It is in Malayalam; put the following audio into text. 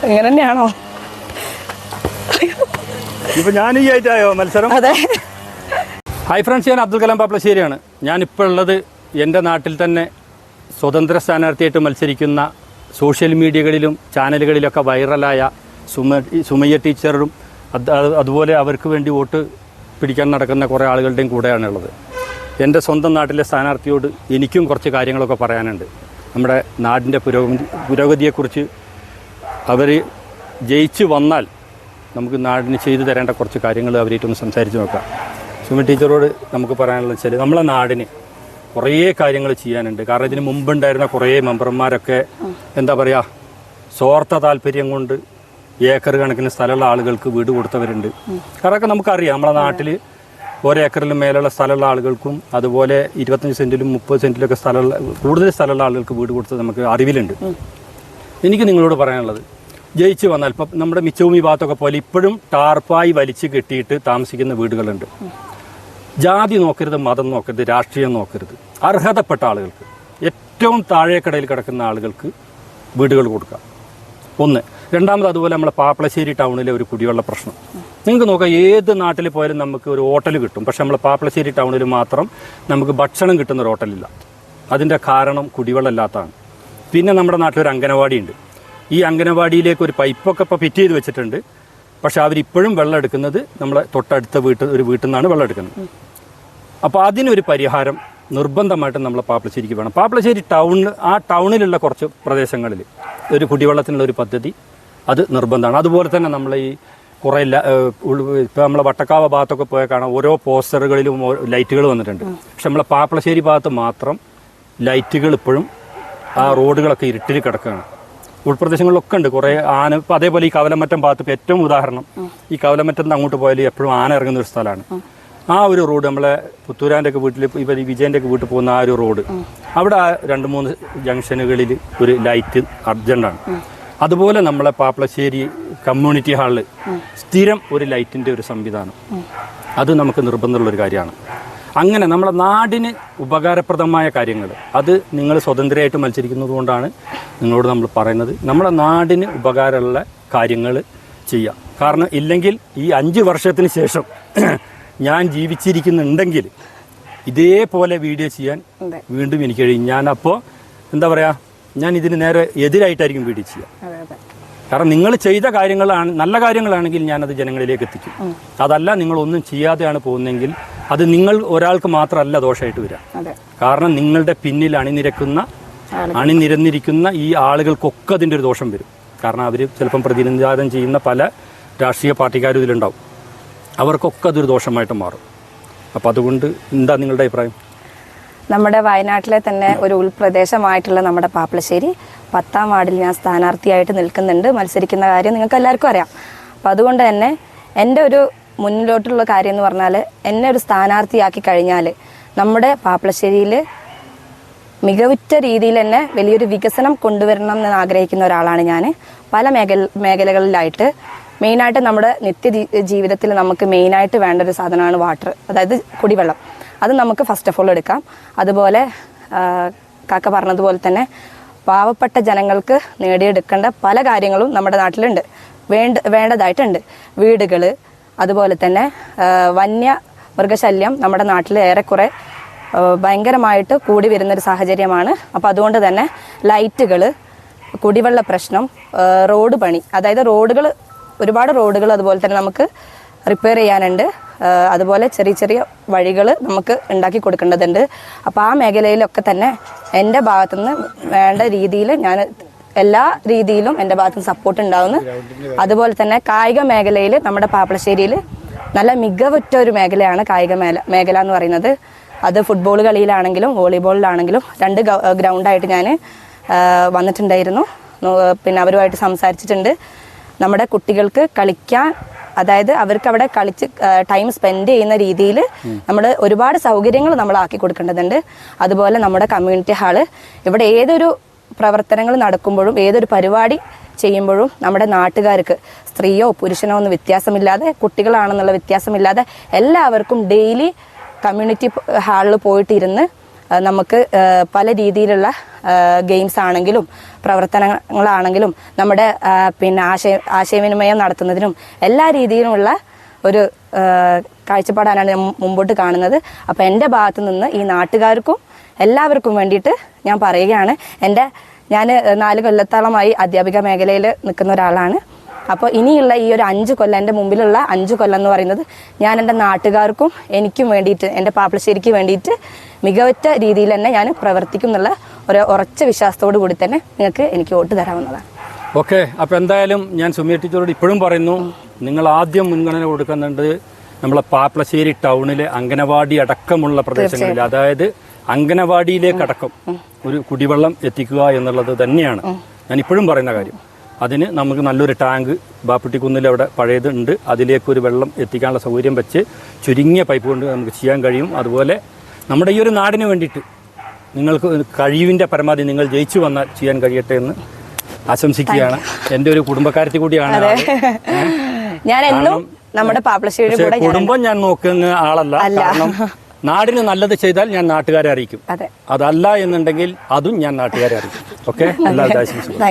ഇങ്ങനെ തന്നെയാണോ ഇപ്പൊ ഞാൻ ഈ ആയിട്ടായോ മത്സരം? അതെ. ഹൈ ഫ്രണ്ട്സ് ഞാൻ അബ്ദുൽ കലാം പാപ്ലശ്ശേരിയാണ് ഞാനിപ്പോൾ ഉള്ളത് എന്റെ നാട്ടിൽ തന്നെ സ്വതന്ത്ര സ്ഥാനാർത്ഥിയായിട്ട് മത്സരിക്കുന്ന സോഷ്യൽ മീഡിയകളിലും ചാനലുകളിലൊക്കെ വൈറലായ സുമ സുമയ്യ ടീച്ചറും അതുപോലെ അവർക്ക് വേണ്ടി വോട്ട് പിടിക്കാൻ നടക്കുന്ന കുറേ ആളുകളുടെയും കൂടെയാണുള്ളത്. എന്റെ സ്വന്തം നാട്ടിലെ സ്ഥാനാർത്ഥിയോട് എനിക്കും കുറച്ച് കാര്യങ്ങളൊക്കെ പറയാനുണ്ട്. നമ്മുടെ നാടിന്റെ പുരോഗതി പുരോഗതിയെക്കുറിച്ച് അവർ ജയിച്ചു വന്നാൽ നമുക്ക് നാടിന് ചെയ്തു തരേണ്ട കുറച്ച് കാര്യങ്ങൾ അവരായിട്ടൊന്ന് സംസാരിച്ച് നോക്കാം. സുമി ടീച്ചറോട് നമുക്ക് പറയാനുള്ളത് വെച്ചാൽ നമ്മളെ നാടിന് കുറേ കാര്യങ്ങൾ ചെയ്യാനുണ്ട്. കാരണം ഇതിന് മുമ്പുണ്ടായിരുന്ന കുറേ മെമ്പർമാരൊക്കെ എന്താ പറയുക സ്വാർത്ഥ താല്പര്യം കൊണ്ട് ഏക്കർ കണക്കിന് സ്ഥലമുള്ള ആളുകൾക്ക് വീട് കൊടുത്തവരുണ്ട്. കാരണമൊക്കെ നമുക്കറിയാം. നമ്മളെ നാട്ടിൽ ഓരോ ഒരേക്കറിലും മേലുള്ള സ്ഥലമുള്ള ആളുകൾക്കും അതുപോലെ ഇരുപത്തഞ്ച് സെന്റിലും മുപ്പത് സെന്റിലൊക്കെ സ്ഥലമുള്ള കൂടുതൽ സ്ഥലമുള്ള ആളുകൾക്ക് വീട് കൊടുത്തത് നമുക്ക് അറിവിലുണ്ട്. എനിക്ക് നിങ്ങളോട് പറയാനുള്ളത് ജയിച്ചു വന്നാൽ ഇപ്പം നമ്മുടെ മിച്ചഭൂമി ഭാഗത്തൊക്കെ പോലെ ഇപ്പോഴും ടാർപ്പായി വലിച്ചു കെട്ടിയിട്ട് താമസിക്കുന്ന വീടുകളുണ്ട്. ജാതി നോക്കരുത് മതം നോക്കരുത് രാഷ്ട്രീയം നോക്കരുത്. അർഹതപ്പെട്ട ആളുകൾക്ക് ഏറ്റവും താഴേക്കടയിൽ കിടക്കുന്ന ആളുകൾക്ക് വീടുകൾ കൊടുക്കാം. ഒന്ന്. രണ്ടാമത് അതുപോലെ നമ്മളെ പാപ്പളശ്ശേരി ടൗണിലെ ഒരു കുടിവെള്ള പ്രശ്നം. നിങ്ങൾക്ക് നോക്കാം ഏത് നാട്ടിൽ പോയാലും നമുക്ക് ഒരു ഹോട്ടൽ കിട്ടും. പക്ഷെ നമ്മളെ പാപ്പളശ്ശേരി ടൗണിൽ മാത്രം നമുക്ക് ഭക്ഷണം കിട്ടുന്ന ഒരു ഹോട്ടലില്ല. അതിന്റെ കാരണം കുടിവെള്ളം ഇല്ലാത്തതാണ്. പിന്നെ നമ്മുടെ നാട്ടിൽ ഒരു അംഗനവാടി ഉണ്ട്. ഈ അംഗനവാടിയിലേക്ക് ഒരു പൈപ്പൊക്കെ ഇപ്പോൾ ഫിറ്റ് ചെയ്ത് വെച്ചിട്ടുണ്ട്. പക്ഷെ അവരിപ്പോഴും വെള്ളം എടുക്കുന്നത് നമ്മളെ തൊട്ടടുത്ത വീട്ടിൽ ഒരു വീട്ടിൽ നിന്നാണ് വെള്ളം എടുക്കുന്നത്. അപ്പോൾ അതിനൊരു പരിഹാരം നിർബന്ധമായിട്ടും നമ്മൾ പാപ്പിളശ്ശേരിക്ക് വേണം. പാപ്പിളശ്ശേരി ടൗണിൽ ആ ടൗണിലുള്ള കുറച്ച് പ്രദേശങ്ങളിൽ ഒരു കുടിവെള്ളത്തിനുള്ള ഒരു പദ്ധതി അത് നിർബന്ധമാണ്. അതുപോലെ തന്നെ നമ്മൾ ഈ കുറേ ഇപ്പോൾ നമ്മളെ വട്ടക്കാവ ഭാഗത്തൊക്കെ പോയാൽ കാണാം ഓരോ പോസ്റ്ററുകളിലും ലൈറ്റുകൾ വന്നിട്ടുണ്ട്. പക്ഷെ നമ്മളെ പാപ്പിളശ്ശേരി ഭാഗത്ത് മാത്രം ലൈറ്റുകൾ ഇപ്പോഴും ആ റോഡുകളൊക്കെ ഇരുട്ടിൽ കിടക്കുകയാണ്. ഉൾപ്രദേശങ്ങളിലൊക്കെ ഉണ്ട്. കുറേ ആന ഇപ്പം അതേപോലെ ഈ കവലമറ്റം ഭാഗത്ത് ഏറ്റവും ഉദാഹരണം ഈ കവലമറ്റം അങ്ങോട്ട് പോയാൽ എപ്പോഴും ആന ഇറങ്ങുന്ന ഒരു സ്ഥലമാണ്. ആ ഒരു റോഡ് നമ്മളെ പുത്തൂരാന്റെ ഒക്കെ വീട്ടിൽ ഇവർ വിജയന്റെ ഒക്കെ വീട്ടിൽ പോകുന്ന ആ ഒരു റോഡ്. അവിടെ ആ രണ്ട് മൂന്ന് ജംഗ്ഷനുകളിൽ ഒരു ലൈറ്റ് അർജന്റാണ് അതുപോലെ നമ്മളെ പാപ്പളശ്ശേരി കമ്മ്യൂണിറ്റി ഹാളിൽ സ്ഥിരം ഒരു ലൈറ്റിന്റെ ഒരു സംവിധാനം. അത് നമുക്ക് നിർബന്ധമുള്ള ഒരു കാര്യമാണ്. അങ്ങനെ നമ്മുടെ നാടിന് ഉപകാരപ്രദമായ കാര്യങ്ങൾ അത് നിങ്ങൾ സ്വതന്ത്രമായിട്ട് മത്സരിക്കുന്നത് കൊണ്ടാണ് നിങ്ങളോട് നമ്മൾ പറയുന്നത്. നമ്മുടെ നാടിന് ഉപകാരമുള്ള കാര്യങ്ങൾ ചെയ്യാം. കാരണം ഇല്ലെങ്കിൽ ഈ അഞ്ച് വർഷത്തിന് ശേഷം ഞാൻ ജീവിച്ചിരിക്കുന്നുണ്ടെങ്കിൽ ഇതേപോലെ വീഡിയോ ചെയ്യാൻ വീണ്ടും എനിക്ക് കഴിയും. ഞാൻ അപ്പോൾ എന്താ പറയാ ഞാൻ ഇതിന് നേരെ എതിരായിട്ടായിരിക്കും വീഡിയോ ചെയ്യുക. കാരണം നിങ്ങൾ ചെയ്ത കാര്യങ്ങളാണ് നല്ല കാര്യങ്ങളാണെങ്കിൽ ഞാനത് ജനങ്ങളിലേക്ക് എത്തിക്കും. അതല്ല നിങ്ങൾ ഒന്നും ചെയ്യാതെയാണ് പോകുന്നതെങ്കിൽ അത് നിങ്ങൾ ഒരാൾക്ക് മാത്രമല്ല ദോഷമായിട്ട് വരിക. അതെ. കാരണം നിങ്ങളുടെ പിന്നിൽ അണിനിരക്കുന്ന അണിനിരന്നിരിക്കുന്ന ഈ ആളുകൾക്കൊക്കെ അതിന്റെ ഒരു ദോഷം വരും. കാരണം അവർ ചിലപ്പം പ്രതിനിധാനം ചെയ്യുന്ന പല രാഷ്ട്രീയ പാർട്ടിക്കാരും ഇതിലുണ്ടാവും. അവർക്കൊക്കെ അതൊരു ദോഷമായിട്ട് മാറും. അപ്പോൾ അതുകൊണ്ട് എന്താ നിങ്ങളുടെ അഭിപ്രായം? നമ്മുടെ വയനാട്ടിലെ തന്നെ ഒരു ഉൾപ്രദേശമായിട്ടുള്ള നമ്മുടെ പാപ്പളശ്ശേരി പത്താം വാർഡിൽ ഞാൻ സ്ഥാനാർത്ഥിയായിട്ട് നിൽക്കുന്നുണ്ട്. മത്സരിക്കുന്ന കാര്യം നിങ്ങൾക്ക് എല്ലാവർക്കും അറിയാം. അപ്പം അതുകൊണ്ട് തന്നെ എന്റെ ഒരു മുന്നിലോട്ടുള്ള കാര്യം എന്ന് പറഞ്ഞാൽ എന്നെ ഒരു സ്ഥാനാർത്ഥിയാക്കി കഴിഞ്ഞാൽ നമ്മുടെ പാപ്പളശ്ശേരിയിൽ മികവുറ്റ രീതിയിൽ തന്നെ വലിയൊരു വികസനം കൊണ്ടുവരണം എന്ന് ആഗ്രഹിക്കുന്ന ഒരാളാണ് ഞാൻ പല മേഖല മേഖലകളിലായിട്ട് മെയിനായിട്ട് നമ്മുടെ നിത്യ ജീവിതത്തിൽ നമുക്ക് മെയിനായിട്ട് വേണ്ട ഒരു സാധനമാണ് വാട്ടർ അതായത് കുടിവെള്ളം. അത് നമുക്ക് ഫസ്റ്റ് ഓഫ് ഓൾ എടുക്കാം. അതുപോലെ കാക്ക പറഞ്ഞതുപോലെ തന്നെ പാവപ്പെട്ട ജനങ്ങൾക്ക് നേടിയെടുക്കേണ്ട പല കാര്യങ്ങളും നമ്മുടെ നാട്ടിലുണ്ട്. വേണ്ട വേണ്ടതായിട്ടുണ്ട്. വീടുകൾ അതുപോലെ തന്നെ വന്യ മൃഗശല്യം നമ്മുടെ നാട്ടിൽ ഏറെക്കുറെ ഭയങ്കരമായിട്ട് കൂടി വരുന്നൊരു സാഹചര്യമാണ്. അപ്പോൾ അതുകൊണ്ട് തന്നെ ലൈറ്റുകൾ കുടിവെള്ള പ്രശ്നം റോഡ് പണി അതായത് റോഡുകൾ ഒരുപാട് റോഡുകൾ അതുപോലെ തന്നെ നമുക്ക് റിപ്പയർ ചെയ്യാനുണ്ട്. അതുപോലെ ചെറിയ ചെറിയ വഴികൾ നമുക്ക് ഉണ്ടാക്കി കൊടുക്കേണ്ടതുണ്ട്. അപ്പോൾ ആ മേഖലയിലൊക്കെ തന്നെ എന്റെ ഭാഗത്തുനിന്ന് വേണ്ട രീതിയിൽ ഞാൻ എല്ലാ രീതിയിലും എന്റെ ഭാഗത്തുനിന്ന് സപ്പോർട്ട് ഉണ്ടാവുന്നു. അതുപോലെ തന്നെ കായിക മേഖലയിൽ നമ്മുടെ പാപ്പളശ്ശേരിയിൽ നല്ല മികവുറ്റ ഒരു മേഖലയാണ് കായിക മേല മേഖല എന്ന് പറയുന്നത്. അത് ഫുട്ബോൾ കളിയിലാണെങ്കിലും വോളിബോളിലാണെങ്കിലും രണ്ട് ഗ്രൗണ്ടായിട്ട് ഞാൻ വന്നിട്ടുണ്ടായിരുന്നു. പിന്നെ അവരുമായിട്ട് സംസാരിച്ചിട്ടുണ്ട്. നമ്മുടെ കുട്ടികൾക്ക് കളിക്കാൻ അതായത് അവർക്ക് അവിടെ കളിച്ച് ടൈം സ്പെൻഡ് ചെയ്യുന്ന രീതിയിൽ നമ്മൾ ഒരുപാട് സൗകര്യങ്ങൾ നമ്മൾ ആക്കി കൊടുക്കേണ്ടതുണ്ട്. അതുപോലെ നമ്മുടെ കമ്മ്യൂണിറ്റി ഹാൾ ഇവിടെ ഏതൊരു പ്രവർത്തനങ്ങൾ നടക്കുമ്പോഴും ഏതൊരു പരിപാടി ചെയ്യുമ്പോഴും നമ്മുടെ നാട്ടുകാർക്ക് സ്ത്രീയോ പുരുഷനോ ഒന്നും വ്യത്യാസമില്ലാതെ കുട്ടികളാണെന്നുള്ള വ്യത്യാസമില്ലാതെ എല്ലാവർക്കും ഡെയിലി കമ്മ്യൂണിറ്റി ഹാളിൽ പോയിട്ടിരുന്ന് നമുക്ക് പല രീതിയിലുള്ള ഗെയിംസ് ആണെങ്കിലും പ്രവർത്തനങ്ങളാണെങ്കിലും നമ്മുടെ പിന്നെ ആശയ ആശയവിനിമയം നടത്തുന്നതിനും എല്ലാ രീതിയിലുമുള്ള ഒരു കാഴ്ചപ്പാടാണ് മുമ്പോട്ട് കാണുന്നത്. അപ്പോൾ എന്റെ ഭാഗത്തു നിന്ന് ഈ നാട്ടുകാർക്കും എല്ലാവർക്കും വേണ്ടിയിട്ട് ഞാൻ പറയുകയാണ്. എന്റെ ഞാൻ നാല് കൊല്ലത്തോളമായി അധ്യാപിക മേഖലയിൽ നിൽക്കുന്ന ഒരാളാണ്. അപ്പോൾ ഇനിയുള്ള ഈ ഒരു അഞ്ച് കൊല്ലം എന്റെ മുമ്പിലുള്ള അഞ്ച് കൊല്ലം എന്ന് പറയുന്നത് ഞാൻ എന്റെ നാട്ടുകാർക്കും എനിക്കും വേണ്ടിയിട്ട് എന്റെ പാപ്പിളശ്ശേരിക്ക് വേണ്ടിയിട്ട് മികവറ്റ രീതിയിൽ തന്നെ ഞാൻ പ്രവർത്തിക്കും എന്നുള്ള ഒരു ഉറച്ച വിശ്വാസത്തോടു കൂടി തന്നെ നിങ്ങൾക്ക് എനിക്ക് വോട്ട് തരാവുന്നതാണ്. ഓക്കെ അപ്പോൾ എന്തായാലും ഞാൻ സുമിയ ടീച്ചറോട് ഇപ്പോഴും പറയുന്നു നിങ്ങൾ ആദ്യം മുൻഗണന കൊടുക്കുന്നുണ്ട് നമ്മളെ പാപ്പിളശ്ശേരി ടൗണിലെ അംഗനവാടി അടക്കമുള്ള പ്രദേശങ്ങളിൽ അതായത് അംഗനവാടിയിലേക്ക് അടക്കം ഒരു കുടിവെള്ളം എത്തിക്കുക എന്നുള്ളത് തന്നെയാണ് ഞാൻ ഇപ്പോഴും പറയുന്ന കാര്യം. അതിന് നമുക്ക് നല്ലൊരു ടാങ്ക് ബാപ്പുട്ടിക്കുന്നിൽ അവിടെ പഴയതുണ്ട് അതിലേക്ക് ഒരു വെള്ളം എത്തിക്കാനുള്ള സൗകര്യം വെച്ച് ചുരുങ്ങിയ പൈപ്പ് കൊണ്ട് നമുക്ക് ചെയ്യാൻ കഴിയും. അതുപോലെ നമ്മുടെ ഈ ഒരു നാടിന് വേണ്ടിയിട്ട് നിങ്ങൾക്ക് കഴിവിന്റെ പരമാവധി നിങ്ങൾ ജയിച്ചു വന്നാൽ ചെയ്യാൻ കഴിയട്ടെ എന്ന് ആശംസിക്കുകയാണ്. എന്റെ ഒരു കുടുംബക്കാരത്തി കൂടിയാണ് ഞാൻ എന്നും നമ്മുടെ കുടുംബം ഞാൻ നോക്കുന്ന ആളല്ല. കാരണം നാടിന് നല്ലത് ചെയ്താൽ ഞാൻ നാട്ടുകാരെ അറിയിക്കും. അതല്ല എന്നുണ്ടെങ്കിൽ അതും ഞാൻ നാട്ടുകാരെ അറിയിക്കും. ഓക്കെ? എല്ലാവരും ആശംസിക്കും